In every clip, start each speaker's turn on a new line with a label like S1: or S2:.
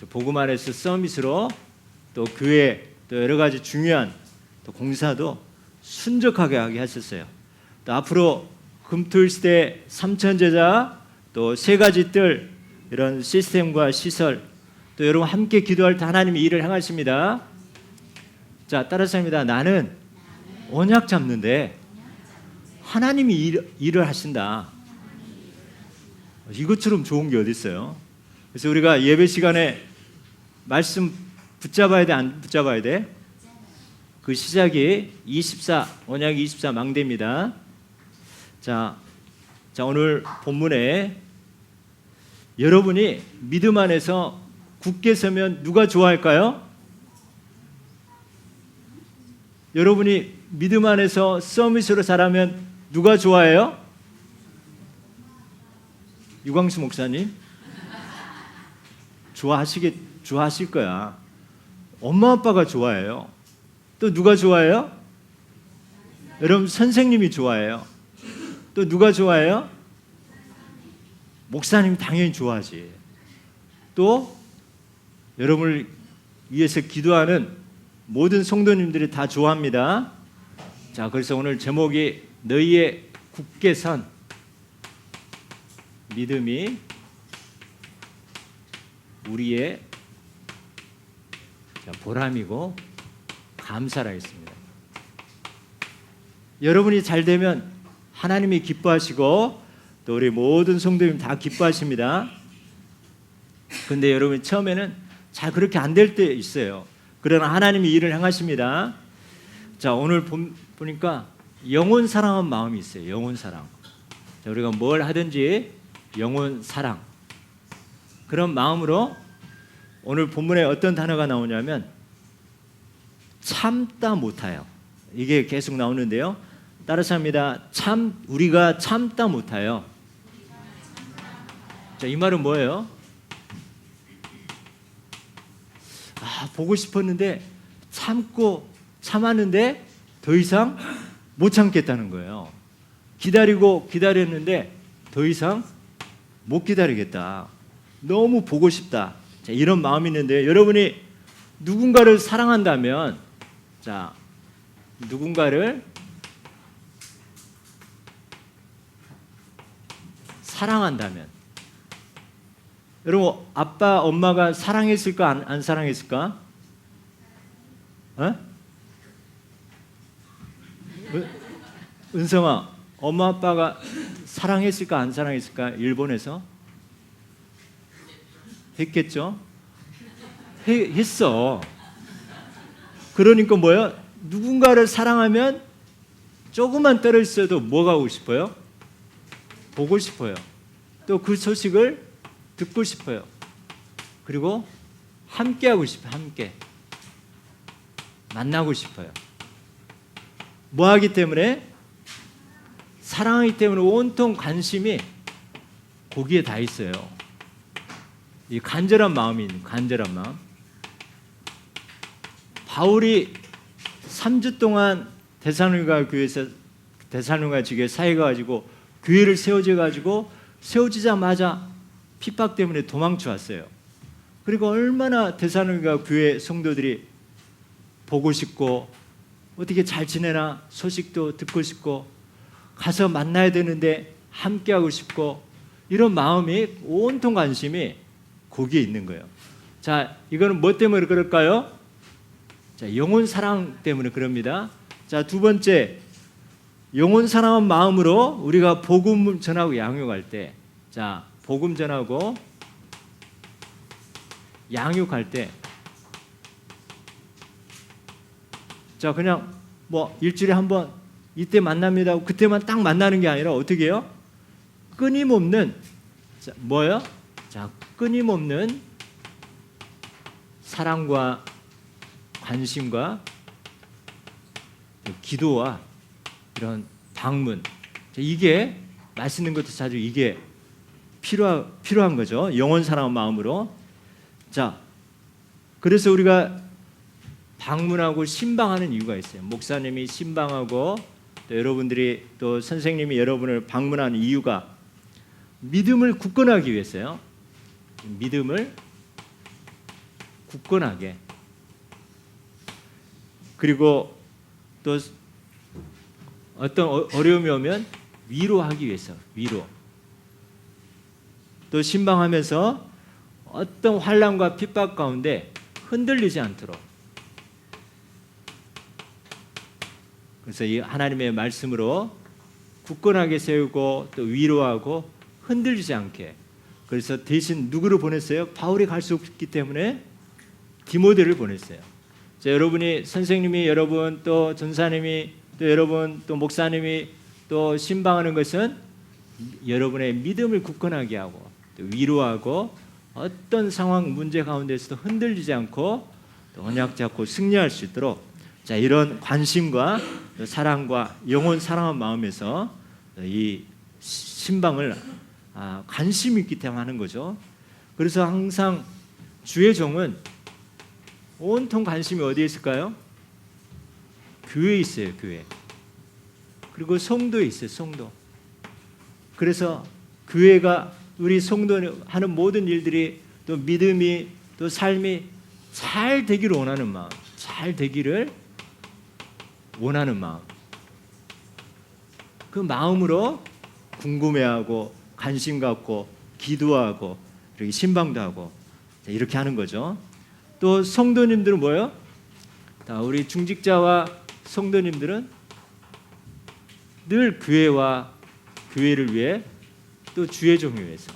S1: 저 복음 안에서 서밋으로 또 교회 또 여러 가지 중요한 또 공사도 순적하게 하게 하셨어요. 또 앞으로 금토일 시대 삼천 제자 또 세 가지 뜰 이런 시스템과 시설 또 여러분 함께 기도할 때 하나님이 일을 행하십니다. 자 따라서 합니다. 나는 언약 잡는데 하나님이 일, 일을 하신다. 이것처럼 좋은 게 어디 있어요? 그래서 우리가 예배 시간에 말씀 붙잡아야 돼, 안 붙잡아야 돼? 그 시작이 24 언약 24 망대입니다. 자, 자 오늘 본문에 여러분이 믿음 안에서 굳게 서면 누가 좋아할까요? 여러분이 믿음 안에서 서밋으로 자라면 누가 좋아해요? 유광수 목사님 좋아하시겠 좋아하실 거야. 엄마 아빠가 좋아해요. 또 누가 좋아해요? 여러분 선생님이 좋아해요. 또 누가 좋아해요? 목사님 당연히 좋아하지. 또 여러분을 위해서 기도하는 모든 성도님들이 다 좋아합니다. 자, 그래서 오늘 제목이 너희의 굳게 선 믿음이 우리의 자, 보람이고 감사라 했습니다. 여러분이 잘 되면 하나님이 기뻐하시고 또 우리 모든 성도님 다 기뻐하십니다. 근데 여러분 처음에는 잘 그렇게 안 될 때 있어요. 그러나 하나님이 일을 행하십니다. 자 오늘 보, 보니까 영혼 사랑한 마음이 있어요. 영혼 사랑. 자, 우리가 뭘 하든지 영혼 사랑. 그런 마음으로 오늘 본문에 어떤 단어가 나오냐면 참다 못하여. 이게 계속 나오는데요. 따라서 합니다. 참 우리가 참다 못하여. 자, 이 말은 뭐예요? 아, 보고 싶었는데 참고 참았는데 더 이상 못 참겠다는 거예요. 기다리고 기다렸는데 더 이상 못 기다리겠다. 너무 보고 싶다. 자, 이런 마음이 있는데 여러분이 누군가를 사랑한다면 자, 누군가를 사랑한다면. 여러분 아빠 엄마가 사랑했을까? 안, 안 사랑했을까? 어? 은- 은성아 엄마 아빠가 사랑했을까? 안 사랑했을까? 일본에서 했겠죠? 해, 했어. 그러니까 뭐야? 누군가를 사랑하면 조금만 떨어 있어도 뭐가 하고 싶어요? 보고 싶어요. 또 그 소식을 듣고 싶어요. 그리고 함께 하고 싶어요. 함께. 만나고 싶어요. 뭐 하기 때문에? 사랑하기 때문에 온통 관심이 거기에 다 있어요. 이 간절한 마음이 있는 간절한 마음. 바울이 3주 동안 대사로니가 교회에서 대사로니가 지교에 사회가 가지고 교회를 세워져 가지고 세워지자마자 핍박 때문에 도망쳐 왔어요. 그리고 얼마나 대사로니가 교회 성도들이 보고 싶고 어떻게 잘 지내나 소식도 듣고 싶고 가서 만나야 되는데 함께 하고 싶고 이런 마음이 온통 관심이 거기에 있는 거예요. 자, 이거는 뭐 때문에 그럴까요? 자, 영혼 사랑 때문에 그럽니다. 자, 두 번째 영혼 사랑한 마음으로 우리가 복음 전하고 양육할 때, 자, 복음 전하고 양육할 때, 자, 그냥 뭐 일주일에 한 번 이때 만납니다. 그때만 딱 만나는 게 아니라 어떻게 해요? 끊임없는 자, 뭐요? 자, 끊임없는 사랑과 관심과 기도와 이런 방문 자, 이게 맛있는 것도 자주 이게 필요 필요한 거죠. 영원 사랑한 마음으로 자 그래서 우리가 방문하고 신방하는 이유가 있어요. 목사님이 신방하고 또 여러분들이 또 선생님이 여러분을 방문하는 이유가 믿음을 굳건하기 위해서요. 믿음을 굳건하게 그리고 또 어떤 어- 어려움이 오면 위로하기 위해서 위로. 또 신방하면서 어떤 환란과 핍박 가운데 흔들리지 않도록. 그래서 이 하나님의 말씀으로 굳건하게 세우고 또 위로하고 흔들리지 않게 그래서 대신 누구를 보냈어요? 바울이 갈 수 없기 때문에 디모데를 보냈어요. 자, 여러분이 선생님이 여러분 또 전사님이 또 여러분 또 목사님이 또 신방하는 것은 여러분의 믿음을 굳건하게 하고 또 위로하고 어떤 상황 문제 가운데서도 흔들리지 않고 또 언약 잡고 승리할 수 있도록 자 이런 관심과 또 사랑과 영혼 사랑한 마음에서 이 신방을 아, 관심 있기 때문에 하는 거죠. 그래서 항상 주의 종은 온통 관심이 어디에 있을까요? 교회에 있어요, 교회. 그리고 성도에 있어요, 성도. 그래서 교회가 우리 성도 하는 모든 일들이 또 믿음이 또 삶이 잘 되기를 원하는 마음, 잘 되기를 원하는 마음. 그 마음으로 궁금해하고 관심 갖고 기도하고 이렇게 신방도 하고 자, 이렇게 하는 거죠. 또 성도님들은 뭐예요? 다 우리 중직자와 성도님들은 늘 교회와 교회를 위해 또 주의 종을 위해서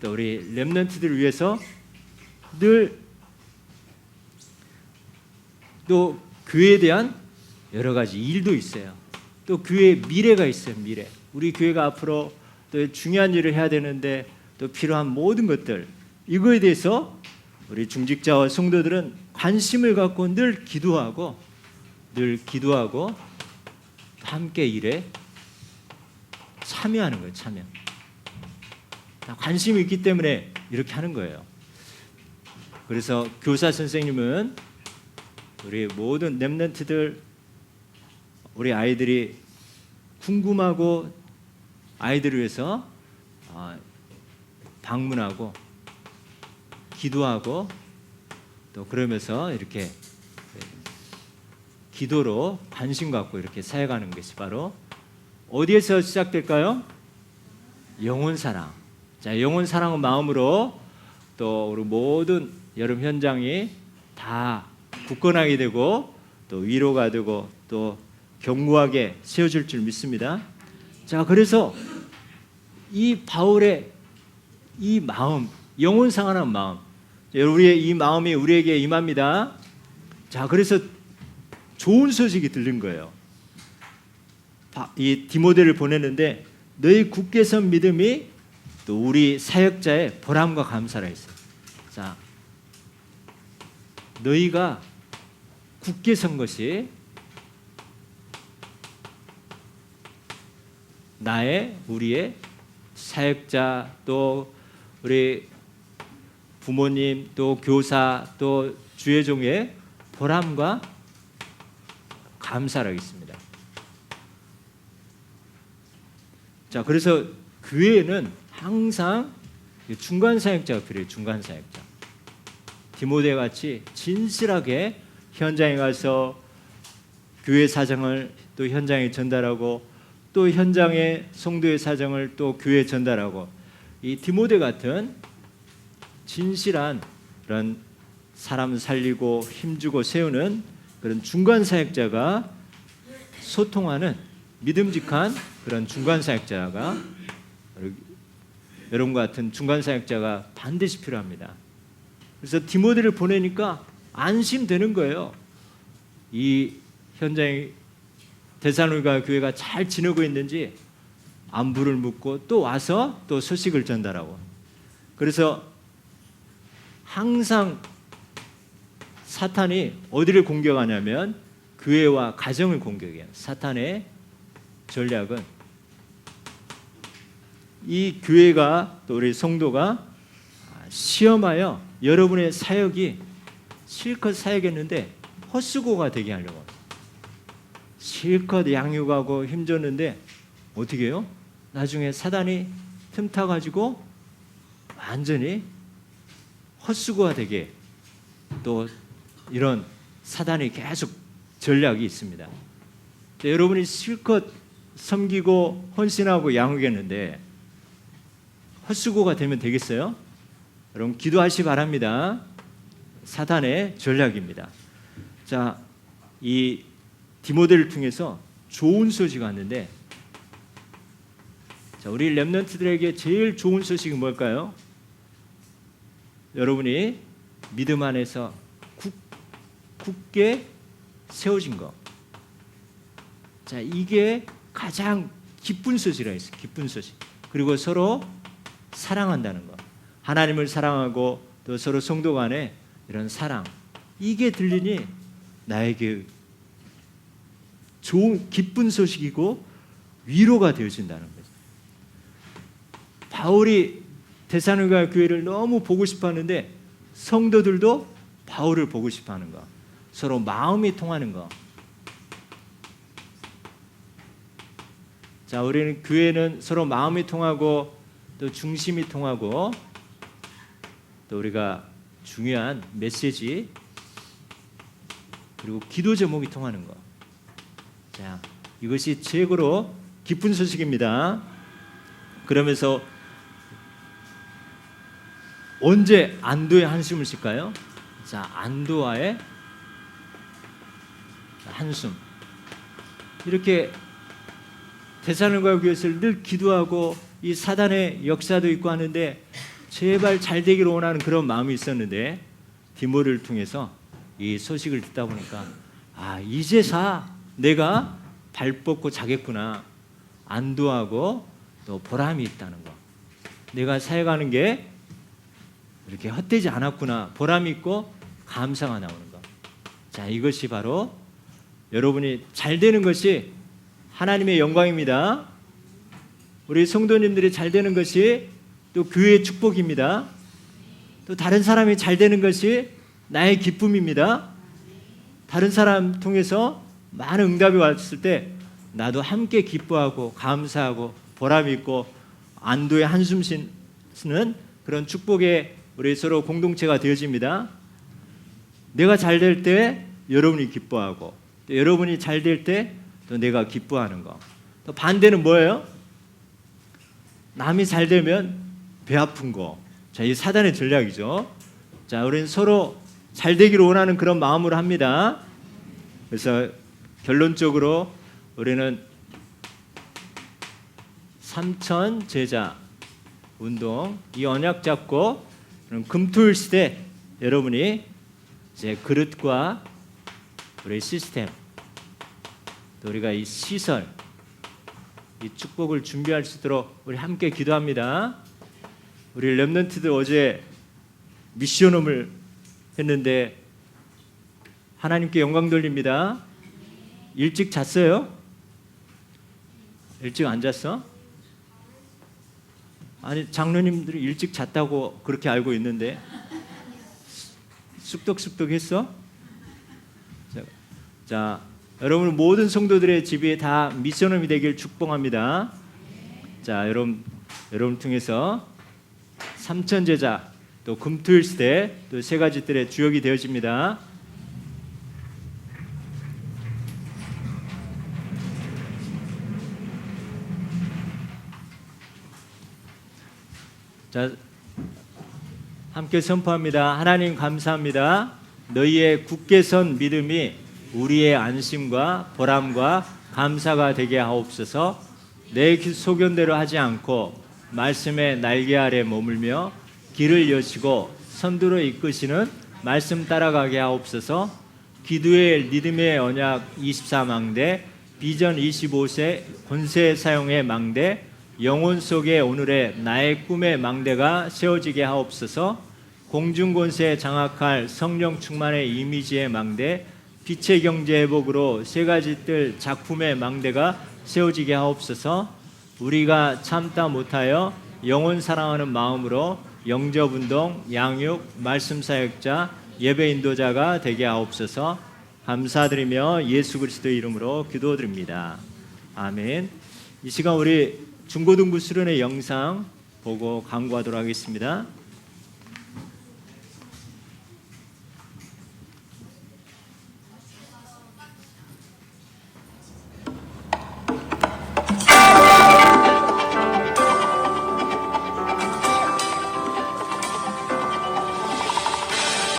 S1: 또 우리 렘넌트들을 위해서 늘 또 교회에 대한 여러 가지 일도 있어요. 또 교회의 미래가 있어요. 미래. 우리 교회가 앞으로 또 중요한 일을 해야 되는데 또 필요한 모든 것들 이거에 대해서 우리 중직자와 성도들은 관심을 갖고 늘 기도하고 늘 기도하고 함께 일에 참여하는 거예요. 참여. 다 관심이 있기 때문에 이렇게 하는 거예요. 그래서 교사 선생님은 우리 모든 렘넌트들 우리 아이들이 궁금하고 아이들을 위해서 어, 방문하고 기도하고 또 그러면서 이렇게 기도로 관심 갖고 이렇게 사역하는 것이 바로 어디에서 시작될까요? 영혼 사랑. 자, 영혼 사랑의 마음으로 또 우리 모든 여름 현장이 다 굳건하게 되고 또 위로가 되고 또 견고하게 세워질 줄 믿습니다. 자, 그래서 이 바울의 이 마음, 영혼 상하는 마음, 우리의 이 마음이 우리에게 임합니다. 자, 그래서 좋은 소식이 들린 거예요. 바- 이 디모데를 보냈는데 너희 굳게 선 믿음이 또 우리 사역자의 보람과 감사라 했어요. 자, 너희가 굳게 선 것이 나의 우리의 사역자 또 우리 부모님 또 교사 또 주의 종의 보람과 감사라고 있습니다. 자, 그래서 교회에는 항상 중간 사역자가 필요해요. 중간 사역자. 디모데 같이 진실하게 현장에 가서 교회 사정을 또 현장에 전달하고 또 현장의 성도의 사정을 또 교회에 전달하고 이 디모데 같은 진실한 그런 사람 살리고 힘주고 세우는 그런 중간 사역자가 소통하는 믿음직한 그런 중간 사역자가 여러분 같은 중간 사역자가 반드시 필요합니다. 그래서 디모데를 보내니까 안심되는 거예요. 이 현장에 데살로니가 교회가 잘 지내고 있는지 안부를 묻고 또 와서 또 소식을 전달하고 그래서 항상 사탄이 어디를 공격하냐면 교회와 가정을 공격해요. 사탄의 전략은 이 교회가 또 우리 성도가 시험하여 여러분의 사역이 실컷 사역했는데 헛수고가 되게 하려고 실컷 양육하고 힘줬는데 어떻게 해요? 나중에 사단이 틈타 가지고 완전히 헛수고가 되게 또 이런 사단이 계속 전략이 있습니다. 자, 여러분이 실컷 섬기고 헌신하고 양육했는데 헛수고가 되면 되겠어요? 여러분 기도하시 바랍니다. 사단의 전략입니다. 자, 이 디모데를 통해서 좋은 소식이 왔는데 자, 우리 렘넌트들에게 제일 좋은 소식이 뭘까요? 여러분이 믿음 안에서 굳, 굳게 세워진 거. 자, 이게 가장 기쁜 소식이라 했어요. 기쁜 소식. 그리고 서로 사랑한다는 거. 하나님을 사랑하고 또 서로 성도 간에 이런 사랑. 이게 들리니 나에게 좋은 기쁜 소식이고 위로가 되어진다는 거죠. 바울이 데살로니가 교회를 너무 보고 싶었는데 성도들도 바울을 보고 싶어하는 거. 서로 마음이 통하는 거. 자, 우리는 교회는 서로 마음이 통하고 또 중심이 통하고 또 우리가 중요한 메시지 그리고 기도 제목이 통하는 거. 자, 이것이 최고로 기쁜 소식입니다. 그러면서 언제 안도의 한숨을 쉴까요? 자, 안도와의 한숨. 이렇게 대사는과 교회에서 늘 기도하고 이 사단의 역사도 있고 하는데 제발 잘 되기를 원하는 그런 마음이 있었는데 디모를 통해서 이 소식을 듣다 보니까 아 이제사 내가 발 뻗고 자겠구나 안도하고 또 보람이 있다는 거 내가 사역하는 게 이렇게 헛되지 않았구나 보람 있고 감사가 나오는 거. 자 이것이 바로 여러분이 잘 되는 것이 하나님의 영광입니다. 우리 성도님들이 잘 되는 것이 또 교회의 축복입니다. 또 다른 사람이 잘 되는 것이 나의 기쁨입니다. 다른 사람 통해서 많은 응답이 왔을 때 나도 함께 기뻐하고 감사하고 보람 있고 안도의 한숨 쉬는 그런 축복의 우리 서로 공동체가 되어집니다. 내가 잘 될 때 여러분이 기뻐하고 또 여러분이 잘 될 때 또 내가 기뻐하는 거. 또 반대는 뭐예요? 남이 잘 되면 배 아픈 거. 자, 이 사단의 전략이죠. 자, 우리는 서로 잘 되기를 원하는 그런 마음으로 합니다. 그래서 결론적으로 우리는 삼천 제자 운동 이 언약 잡고 금토일 시대 여러분이 이제 그릇과 우리 시스템 또 우리가 이 시설 이 축복을 준비할 수 있도록 우리 함께 기도합니다. 우리 렘넌트들 어제 미션홈을 했는데 하나님께 영광 돌립니다. 일찍 잤어요? 일찍 안 잤어? 아니 장로님들이 일찍 잤다고 그렇게 알고 있는데 쑥덕쑥덕 했어? 자, 자, 여러분 모든 성도들의 집이 다 미션홈이 되길 축복합니다. 자, 여러분 여러분 통해서 삼천 제자 또 금토일 시대 또 세 가지 뜰의 주역이 되어집니다. 자, 함께 선포합니다. 하나님 감사합니다. 너희의 굳게 선 믿음이 우리의 안심과 보람과 감사가 되게 하옵소서. 내 소견대로 하지 않고 말씀의 날개 아래 머물며 길을 여시고 선두로 이끄시는 말씀 따라가게 하옵소서. 기도의 리듬의 언약 24망대 비전 25세 권세 사용의 망대 영혼 속에 오늘의 나의 꿈의 망대가 세워지게 하옵소서. 공중 권세 장악할 성령 충만의 이미지의 망대, 빛의 경제 회복으로 세 가지 뜰 작품의 망대가 세워지게 하옵소서. 우리가 참다 못하여 영혼 사랑하는 마음으로 영접 운동, 양육, 말씀 사역자, 예배 인도자가 되게 하옵소서. 감사드리며 예수 그리스도의 이름으로 기도드립니다. 아멘. 이 시간 우리 중고등부 수련회 영상 보고 강구하도록 하겠습니다.